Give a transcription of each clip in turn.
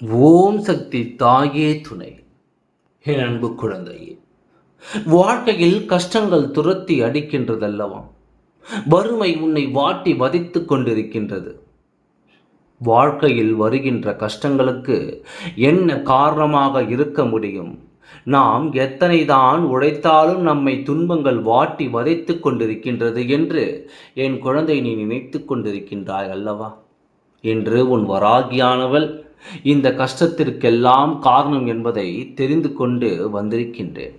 ஓம் சக்தி தாயே துணை. என் அன்பு குழந்தையே வாழ்க்கையில் கஷ்டங்கள் துரத்தி அடிக்கின்றதல்லவா? வறுமை உன்னை வாட்டி வதைத்து கொண்டிருக்கின்றது. வாழ்க்கையில் வருகின்ற கஷ்டங்களுக்கு என்ன காரணமாக இருக்க முடியும்? நாம் எத்தனை தான் உழைத்தாலும் நம்மை துன்பங்கள் வாட்டி வதைத்து கொண்டிருக்கின்றது என்று என் குழந்தை நீ நினைத்து கொண்டிருக்கின்றாய் அல்லவா? என்று உன் வராகியானவள் இந்த கஷ்டத்திற்கெல்லாம் காரணம் என்பதை தெரிந்து கொண்டு வந்திருக்கின்றேன்.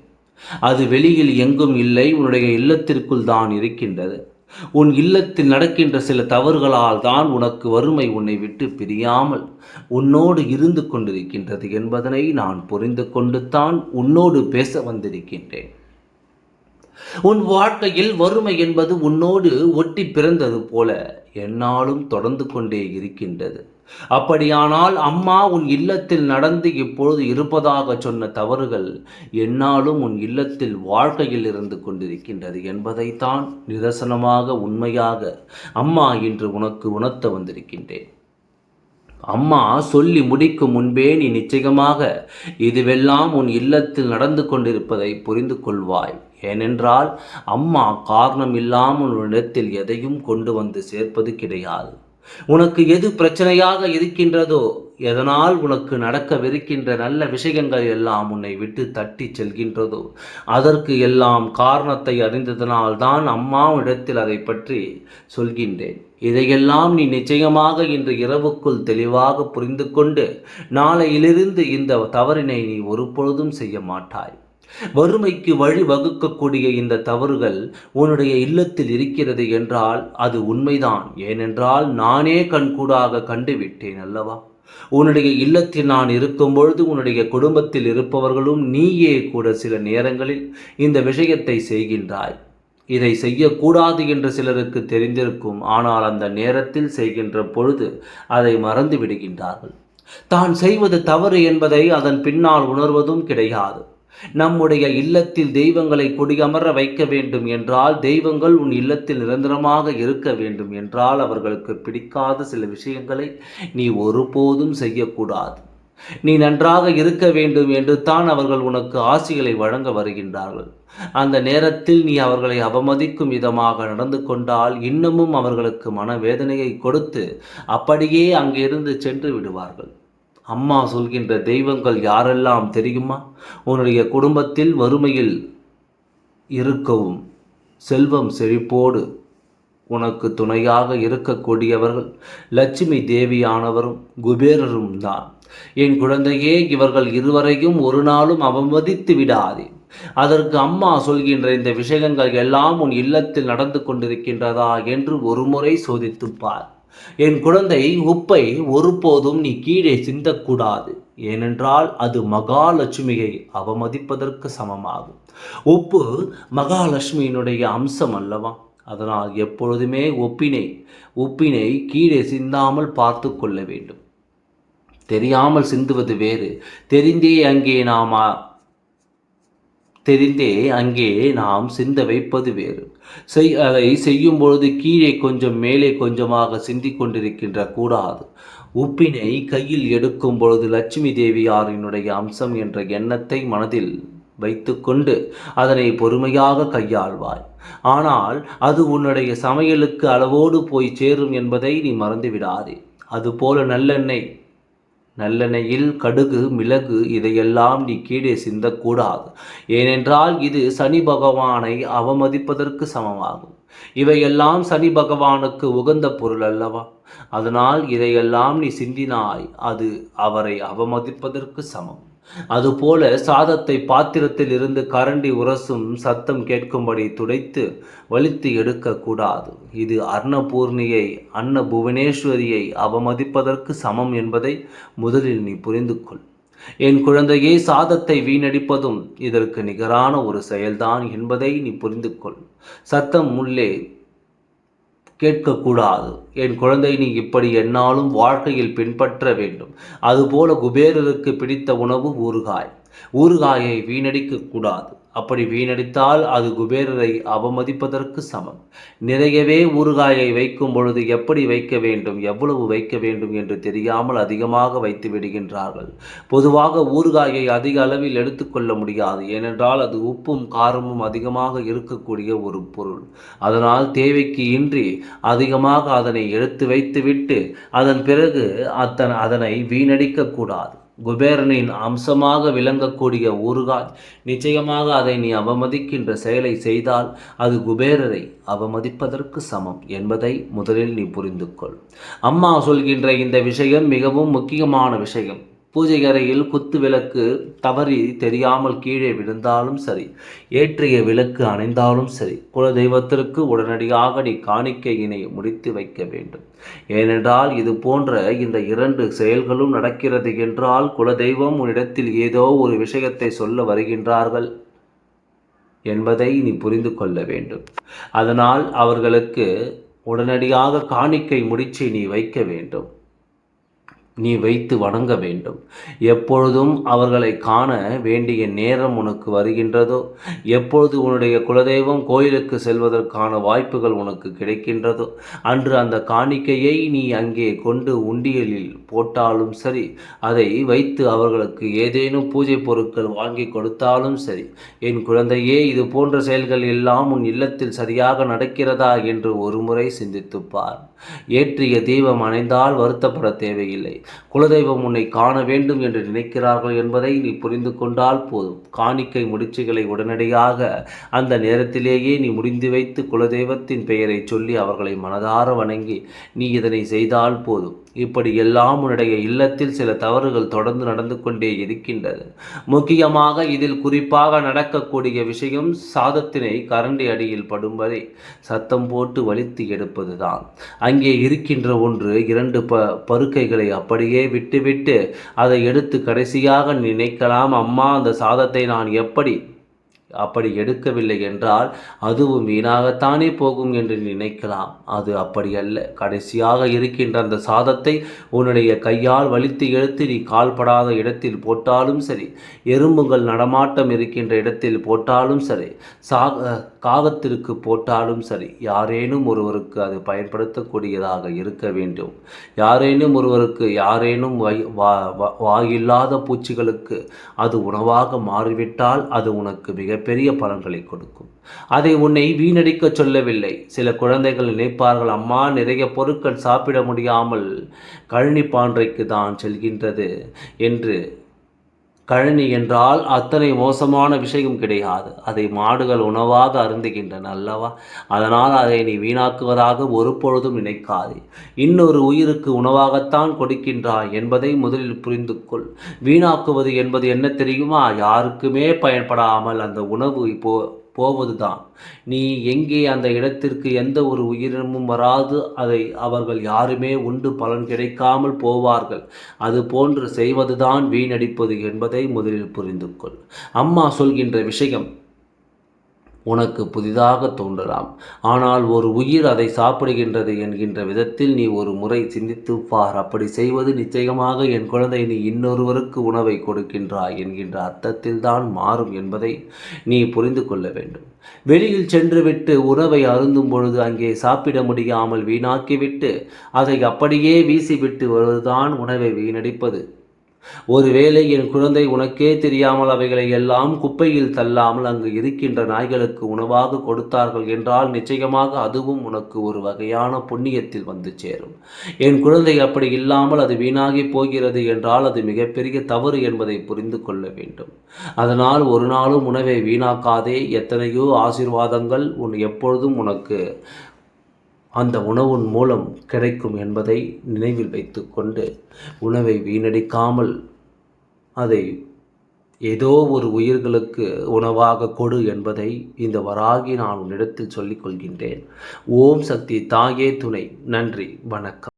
அது வெளியில் எங்கும் இல்லை உன்னுடைய இல்லத்திற்குள் தான் இருக்கின்றது. உன் இல்லத்தில் நடக்கின்ற சில தவறுகளால் தான் உனக்கு வறுமை உன்னை விட்டு பிரியாமல் உன்னோடு இருந்து கொண்டிருக்கின்றது என்பதனை நான் புரிந்து கொண்டு தான் உன்னோடு பேச வந்திருக்கின்றேன். உன் வாழ்க்கையில் வறுமை என்பது உன்னோடு ஒட்டி பிறந்தது போல என்னாலும் தொடர்ந்து கொண்டே இருக்கின்றது. அப்படியானால் அம்மா உன் இல்லத்தில் நடந்து இப்பொழுது இருப்பதாக சொன்ன தவறுகள் என்னாலும் உன் இல்லத்தில் வாழ்க்கையில் இருந்து கொண்டிருக்கின்றது என்பதைத்தான் நிதர்சனமாக உண்மையாக அம்மா இன்று உனக்கு உணர்த்த வந்திருக்கின்றேன். அம்மா சொல்லி முடிக்கும் முன்பே நீ நிச்சயமாக இதுவெல்லாம் உன் இல்லத்தில் நடந்து கொண்டிருப்பதை புரிந்து கொள்வாய். ஏனென்றால் அம்மா காரணம் இல்லாமல் உன்னிடத்தில் எதையும் கொண்டு வந்து சேர்ப்பது கிடையாது. உனக்கு எது பிரச்சனையாக இருக்கின்றதோ எதனால் உனக்கு நடக்கவிருக்கின்ற நல்ல விஷயங்கள் எல்லாம் உன்னை விட்டு தட்டி செல்கின்றதோ அதற்கு எல்லாம் காரணத்தை அறிந்ததனால் தான் அம்மாவிடத்தில் அதை பற்றி சொல்கின்றேன். இதையெல்லாம் நீ நிச்சயமாக இன்று இரவுக்குள் தெளிவாக புரிந்து கொண்டு நாளையிலிருந்து இந்த தவறினை நீ ஒருபொழுதும் செய்ய மாட்டாய். வறுமைக்கு வழி வகுக்கக்கூடிய இந்த தவறுகள் உன்னுடைய இல்லத்தில் இருக்கிறது என்றால் அது உண்மைதான். ஏனென்றால் நானே கண்கூடாக கண்டுவிட்டேன் அல்லவா? உன்னுடைய இல்லத்தில் நான் இருக்கும் பொழுது உன்னுடைய குடும்பத்தில் இருப்பவர்களும் நீயே கூட சில நேரங்களில் இந்த விஷயத்தை செய்கின்றாய். இதை செய்யக்கூடாது என்று சிலருக்கு தெரிந்திருக்கும் ஆனால் அந்த நேரத்தில் செய்கின்ற பொழுது அதை மறந்து விடுகின்றார்கள். தான் செய்வது தவறு என்பதை அதன் பின்னால் உணர்வதும் கிடையாது. நம்முடைய இல்லத்தில் தெய்வங்களை குடியமர வைக்க வேண்டும் என்றால் தெய்வங்கள் உன் இல்லத்தில் நிரந்தரமாக இருக்க வேண்டும் என்றால் அவர்களுக்கு பிடிக்காத சில விஷயங்களை நீ ஒருபோதும் செய்யக்கூடாது. நீ நன்றாக இருக்க வேண்டும் என்று தான் அவர்கள் உனக்கு ஆசிகளை வழங்க வருகின்றார்கள். அந்த நேரத்தில் நீ அவர்களை அவமதிக்கும் விதமாக நடந்து கொண்டால் இன்னமும் அவர்களுக்கு மனவேதனையை கொடுத்து அப்படியே அங்கிருந்து சென்று விடுவார்கள். அம்மா சொல்கின்ற தெய்வங்கள் யாரெல்லாம் தெரியுமா? உன்னுடைய குடும்பத்தில் வறுமையில் இருக்கவும் செல்வம் செழிப்போடு உனக்கு துணையாக இருக்கக்கூடியவர்கள் லட்சுமி தேவியானவரும் குபேரரும் தான். என் குழந்தையே இவர்கள் இருவரையும் ஒரு நாளும் அவமதித்து விடாதே. அதற்கு அம்மா சொல்கின்ற இந்த விஷயங்கள் எல்லாம் உன் இல்லத்தில் நடந்து கொண்டிருக்கின்றதா என்று ஒருமுறை சோதித்துப்பார் என் குழந்தை உப்பை ஒருபோதும் நீ கீழே சிந்தக்கூடாது. ஏனென்றால் அது மகாலட்சுமியை அவமதிப்பதற்கு சமமாகும். உப்பு மகாலட்சுமியினுடைய அம்சம் அல்லவா? அதனால் எப்பொழுதுமே ஒப்பினை உப்பினை கீழே சிந்தாமல் பார்த்து கொள்ள வேண்டும். தெரியாமல் சிந்துவது வேறு. தெரிந்தே அங்கே நாம் தெரிந்தே அங்கே நாம் சிந்த வைப்பது வேறு. செய் அதை செய்யும் பொழுது கீழே கொஞ்சம் மேலே கொஞ்சமாக சிந்தி கொண்டிருக்கின்ற கூடாது. உப்பினை கையில் எடுக்கும் பொழுது லட்சுமி தேவியாரினுடைய அம்சம் என்ற எண்ணத்தை மனதில் வைத்துக்கொண்டு அதனை பொறுமையாக கையாள்வாய். ஆனால் அது உன்னுடைய சமையலுக்கு அளவோடு போய் சேரும் என்பதை நீ மறந்துவிடாதே. அதுபோல நல்லெண்ணெய் நல்லெண்ணெயில் கடுகு மிளகு இதையெல்லாம் நீ கீழே சிந்தக்கூடாது. ஏனென்றால் இது சனி பகவானை அவமதிப்பதற்கு சமமாகும். இவையெல்லாம் சனி பகவானுக்கு உகந்த பொருள் அல்லவா? அதனால் இதையெல்லாம் நீ சிந்தினாய் அது அவரை அவமதிப்பதற்கு சமம். அதுபோல சாதத்தை பாத்திரத்தில் இருந்து கரண்டி உரசும் சத்தம் கேட்கும்படி துடைத்து வலித்து எடுக்கக்கூடாது. இது அர்ணபூர்ணியை அன்ன புவனேஸ்வரியை அவமதிப்பதற்கு சமம் என்பதை முதலில் நீ புரிந்து கொள் என் குழந்தையே சாதத்தை வீணடிப்பதும் இதற்கு நிகரான ஒரு செயல்தான் என்பதை நீ புரிந்து கொள் சத்தம் உள்ளே கேட்கக்கூடாது. என் குழந்தை நீ இப்படி என்னாலும் வாழ்க்கையில் பின்பற்ற வேண்டும். அதுபோல குபேரருக்கு பிடித்த உணவு ஊறுகாய். ஊறுகாயை வீணடிக்க கூடாது. அப்படி வீணடித்தால் அது குபேரரை அவமதிப்பதற்கு சமம். நிறையவே ஊறுகாயை வைக்கும் பொழுது எப்படி வைக்க வேண்டும் எவ்வளவு வைக்க வேண்டும் என்று தெரியாமல் அதிகமாக வைத்து விடுகின்றார்கள். பொதுவாக ஊறுகாயை அதிக அளவில் எடுத்துக்கொள்ள முடியாது. ஏனென்றால் அது உப்பும் காரமும் அதிகமாக இருக்கக்கூடிய ஒரு பொருள். அதனால் தேவைக்கு இன்றி அதிகமாக அதனை எடுத்து வைத்துவிட்டு அதன் பிறகு அத்தன் அதனை வீணடிக்கக்கூடாது குபேரனின் அம்சமாக விளங்கக்கூடிய ஊறுகாய். நிச்சயமாக அதை நீ அவமதிக்கின்ற செயலை செய்தால் அது குபேரரை அவமதிப்பதற்கு சமம் என்பதை முதலில் நீ புரிந்து கொள் அம்மா சொல்கின்ற இந்த விஷயம் மிகவும் முக்கியமான விஷயம். பூஜை அறையில் குத்து விளக்கு தவறி தெரியாமல் கீழே விழுந்தாலும் சரி ஏற்றிய விளக்கு அணைந்தாலும் சரி குலதெய்வத்திற்கு உடனடியாக நீ காணிக்கையினை முடித்து வைக்க வேண்டும். ஏனென்றால் இது போன்ற இந்த இரண்டு செயல்களும் நடக்கிறது என்றால் குலதெய்வம் உன்னிடத்தில் ஏதோ ஒரு விஷயத்தை சொல்ல வருகின்றார்கள் என்பதை நீ புரிந்து கொள்ள வேண்டும். அதனால் அவர்களுக்கு உடனடியாக காணிக்கை முடிச்சை நீ வைக்க வேண்டும். நீ வைத்து வணங்க வேண்டும். எப்பொழுதும் அவர்களை காண வேண்டிய நேரம் உனக்கு வருகின்றதோ எப்பொழுது உன்னுடைய குலதெய்வம் கோயிலுக்கு செல்வதற்கான வாய்ப்புகள் உனக்கு கிடைக்கின்றதோ அன்று அந்த காணிக்கையை நீ அங்கே கொண்டு உண்டியலில் போட்டாலும் சரி அதை வைத்து அவர்களுக்கு ஏதேனும் பூஜை பொருட்கள் வாங்கி கொடுத்தாலும் சரி என் குழந்தையே இது போன்ற செயல்கள் எல்லாம் உன் இல்லத்தில் சரியாக நடக்கிறதா என்று ஒருமுறை சிந்தித்துப்பார் ஏற்றிய தீபம் அணைந்தால் வருத்தப்பட தேவையில்லை. குலதெய்வம் உன்னை காண வேண்டும் என்று நினைக்கிறார்கள் என்பதை நீ புரிந்து கொண்டால் போதும். காணிக்கை முடிச்சுகளை உடனடியாக அந்த நேரத்திலேயே நீ முடிந்து வைத்து குலதெய்வத்தின் பெயரை சொல்லி அவர்களை மனதார வணங்கி நீ இதனை செய்தால் போதும். இப்படி எல்லாம் உன்னுடைய இல்லத்தில் சில தவறுகள் தொடர்ந்து நடந்து கொண்டே இருக்கின்றது. முக்கியமாக இதில் குறிப்பாக நடக்கக்கூடிய விஷயம் சாதத்தினை கரண்டி அடியில் படும்படி சத்தம் போட்டு வலித்து எடுப்பதுதான். அங்கே இருக்கின்ற ஒன்று இரண்டு ப பருக்கைகளை அப்படியே விட்டுவிட்டு அதை எடுத்து கடைசியாக நினைக்கலாம் அம்மா அந்த சாதத்தை நான் எப்படி அப்படி எடுக்கவில்லை என்றால் அதுவும் வீணாகத்தானே போகும் என்று நினைக்கலாம். அது அப்படி அல்ல கடைசியாக இருக்கின்ற அந்த சாதத்தை உன்னுடைய கையால் வலித்து எடுத்து நீ கால்படாத இடத்தில் போட்டாலும் சரி எறும்புகள் நடமாட்டம் இருக்கின்ற இடத்தில் போட்டாலும் சரி சாக காகத்திற்கு போட்டாலும் சரி யாரேனும் ஒருவருக்கு அது பயன்படுத்தக்கூடியதாக இருக்க வேண்டும். யாரேனும் ஒருவருக்கு யாரேனும் வாயில்லாத பூச்சிகளுக்கு அது உணவாக மாறிவிட்டால் அது உனக்கு மிகப்பெரிய பெரிய பலன்களை கொடுக்கும். அதை உன்னை வீணடிக்க சொல்லவில்லை. சில குழந்தைகள் நினைப்பார்கள் அம்மா நிறைய பொருட்கள் சாப்பிட முடியாமல் கழனி பான்றைக்கு தான் செல்கின்றது என்று கழனி என்றால் அத்தனை மோசமான விஷயம் கிடையாது. அதை மாடுகள் உணவாக அருந்துகின்றன அல்லவா? அதனால் அதை நீ வீணாக்குவதாக ஒரு பொழுதும் நினைக்காதே. இன்னொரு உயிருக்கு உணவாகத்தான் கொடுக்கின்றாய் என்பதை முதலில் புரிந்து கொள் வீணாக்குவது என்பது என்ன தெரியுமா? யாருக்குமே பயன்படாமல் அந்த உணவு இப்போ போவதுதான். நீ எங்கே அந்த இடத்திற்கு எந்த ஒரு உயிரினமும் வராது அதை அவர்கள் யாருமே உண்டு பலன் கிடைக்காமல் போவார்கள். அது போன்று செய்வதுதான் வீணடிப்பது என்பதை முதலில் புரிந்து கொள் அம்மா சொல்கின்ற விஷயம் உனக்கு புதிதாக தோன்றலாம். ஆனால் ஒரு உயிர் அதை சாப்பிடுகின்றது என்கின்ற விதத்தில் நீ ஒரு முறை சிந்தித்து பார். அப்படி செய்வது நிச்சயமாக என் குழந்தை நீ இன்னொருவருக்கு உணவை கொடுக்கின்றாய் என்கின்ற அர்த்தத்தில் தான் மாறும் என்பதை நீ புரிந்து கொள்ள வேண்டும். வெளியில் சென்றுவிட்டு உணவை அருந்தும் பொழுது அங்கே சாப்பிட முடியாமல் வீணாக்கிவிட்டு அதை அப்படியே வீசிவிட்டு வருவதுதான் உணவை வீணடிப்பது. ஒருவேளை என் குழந்தை உனக்கே தெரியாமல் அவைகளை எல்லாம் குப்பையில் தள்ளாமல் அங்கு இருக்கின்ற நாய்களுக்கு உணவாக கொடுத்தார்கள் என்றால் நிச்சயமாக அதுவும் உனக்கு ஒரு வகையான புண்ணியத்தில் வந்து சேரும். என் குழந்தை அப்படி இல்லாமல் அது வீணாகி போகிறது என்றால் அது மிகப்பெரிய தவறு என்பதை புரிந்து கொள்ள வேண்டும். அதனால் ஒரு நாளும் உணவை வீணாக்காதே. எத்தனையோ ஆசிர்வாதங்கள் உன் எப்பொழுதும் உனக்கு அந்த உணவின் மூலம் கிடைக்கும் என்பதை நினைவில் வைத்துக்கொண்டு உணவை வீணடிக்காமல் அதை ஏதோ ஒரு உயிர்களுக்கு உணவாக கொடு என்பதை இந்த வராகி நான் உன்னிடத்தில் சொல்லிக் கொள்கின்றேன் ஓம் சக்தி தாயே துணை. நன்றி. வணக்கம்.